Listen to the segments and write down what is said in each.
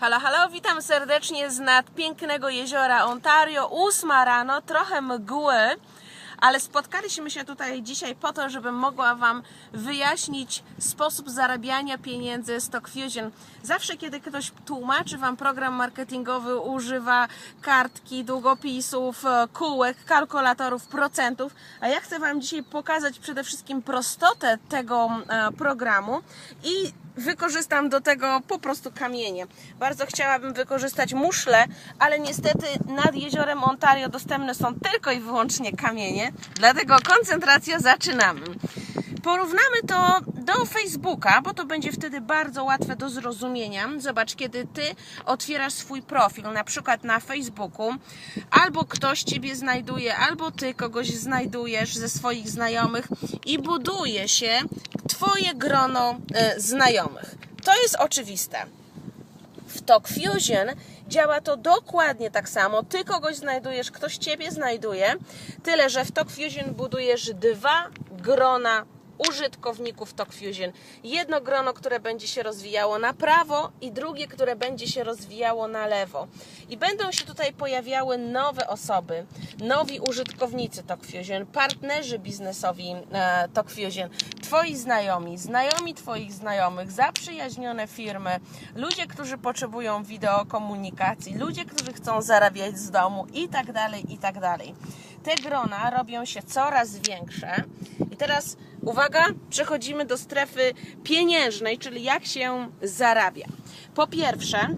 Halo, halo, witam serdecznie z nad pięknego jeziora Ontario. Ósma rano, trochę mgły, ale spotkaliśmy się tutaj dzisiaj po to, żebym mogła Wam wyjaśnić sposób zarabiania pieniędzy Stock Fusion. Zawsze, kiedy ktoś tłumaczy Wam program marketingowy, używa kartki, długopisów, e, kółek, kalkulatorów, procentów, a ja chcę Wam dzisiaj pokazać przede wszystkim prostotę tego e, programu i wykorzystam do tego po prostu kamienie. Bardzo chciałabym wykorzystać muszle, ale niestety nad jeziorem Ontario dostępne są tylko i wyłącznie kamienie, dlatego koncentracja zaczynamy. Porównamy to do Facebooka, bo to będzie wtedy bardzo łatwe do zrozumienia. Zobacz, kiedy ty otwierasz swój profil, na przykład na Facebooku, albo ktoś ciebie znajduje, albo ty kogoś znajdujesz ze swoich znajomych i buduje się twoje grono e, znajomych. To jest oczywiste. W Talk Fusion działa to dokładnie tak samo. Ty kogoś znajdujesz, ktoś ciebie znajduje, tyle że w Talk Fusion budujesz dwa grona użytkowników Talk Fusion. Jedno grono, które będzie się rozwijało na prawo i drugie, które będzie się rozwijało na lewo. I będą się tutaj pojawiały nowe osoby, nowi użytkownicy Talk Fusion, partnerzy biznesowi e, Talk Fusion, Twoi znajomi, znajomi Twoich znajomych, zaprzyjaźnione firmy, ludzie, którzy potrzebują wideokomunikacji, ludzie, którzy chcą zarabiać z domu i tak dalej, i tak dalej. Te grona robią się coraz większe i teraz uwaga, przechodzimy do strefy pieniężnej, czyli jak się zarabia. Po pierwsze,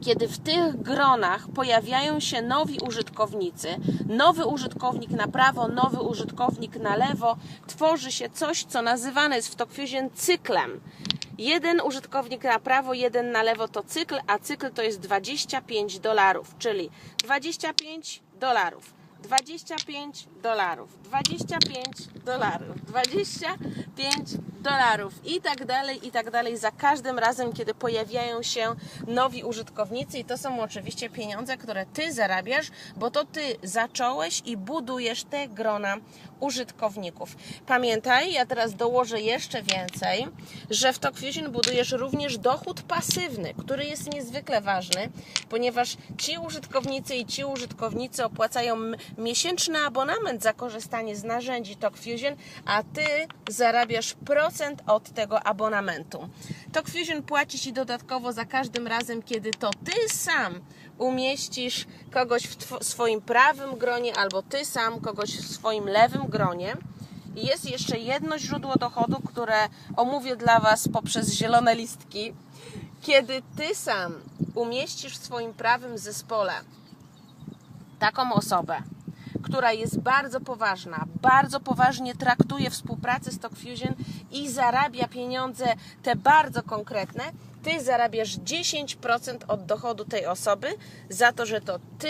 kiedy w tych gronach pojawiają się nowi użytkownicy, nowy użytkownik na prawo, nowy użytkownik na lewo, tworzy się coś, co nazywane jest w TalkFusion cyklem. Jeden użytkownik na prawo, jeden na lewo to cykl, a cykl to jest 25 dolarów, czyli 25 dolarów. 25 dolarów, 25 dolarów, 25 dolarów i tak dalej, i tak dalej za każdym razem, kiedy pojawiają się nowi użytkownicy i to są oczywiście pieniądze, które Ty zarabiasz, bo to Ty zacząłeś i budujesz te grona użytkowników. Pamiętaj, ja teraz dołożę jeszcze więcej, że w TalkFusion budujesz również dochód pasywny, który jest niezwykle ważny, ponieważ ci użytkownicy i ci użytkownicy opłacają miesięczny abonament za korzystanie z narzędzi TalkFusion, a Ty zarabiasz procent od tego abonamentu. TalkFusion płaci Ci dodatkowo za każdym razem, kiedy to Ty sam umieścisz kogoś w swoim prawym gronie albo Ty sam kogoś w swoim lewym gronie. I jest jeszcze jedno źródło dochodu, które omówię dla Was poprzez zielone listki. Kiedy Ty sam umieścisz w swoim prawym zespole taką osobę, która jest bardzo poważna, bardzo poważnie traktuje współpracę z TalkFusion i zarabia pieniądze te bardzo konkretne, ty zarabiasz 10% od dochodu tej osoby za to, że to ty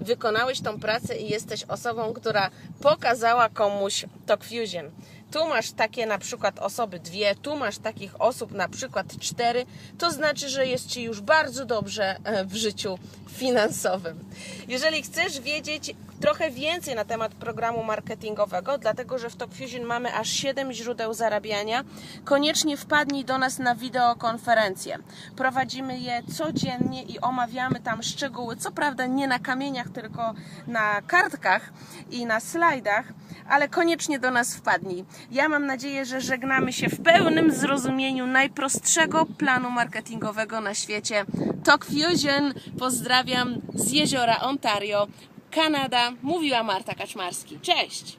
wykonałeś tą pracę i jesteś osobą, która pokazała komuś TalkFusion. Tu masz takie na przykład osoby dwie, tu masz takich osób na przykład cztery, to znaczy, że jest Ci już bardzo dobrze e, w życiu finansowym. Jeżeli chcesz wiedzieć trochę więcej na temat programu marketingowego, dlatego że w TalkFusion mamy aż 7 źródeł zarabiania, koniecznie wpadnij do nas na wideokonferencję. Prowadzimy je codziennie i omawiamy tam szczegóły, co prawda nie na kamieniach, tylko na kartkach i na slajdach, ale koniecznie do nas wpadnij. Ja mam nadzieję, że żegnamy się w pełnym zrozumieniu najprostszego planu marketingowego na świecie. Talk Fusion, pozdrawiam z jeziora Ontario, Kanada, mówiła Marta Kaczmarski. Cześć!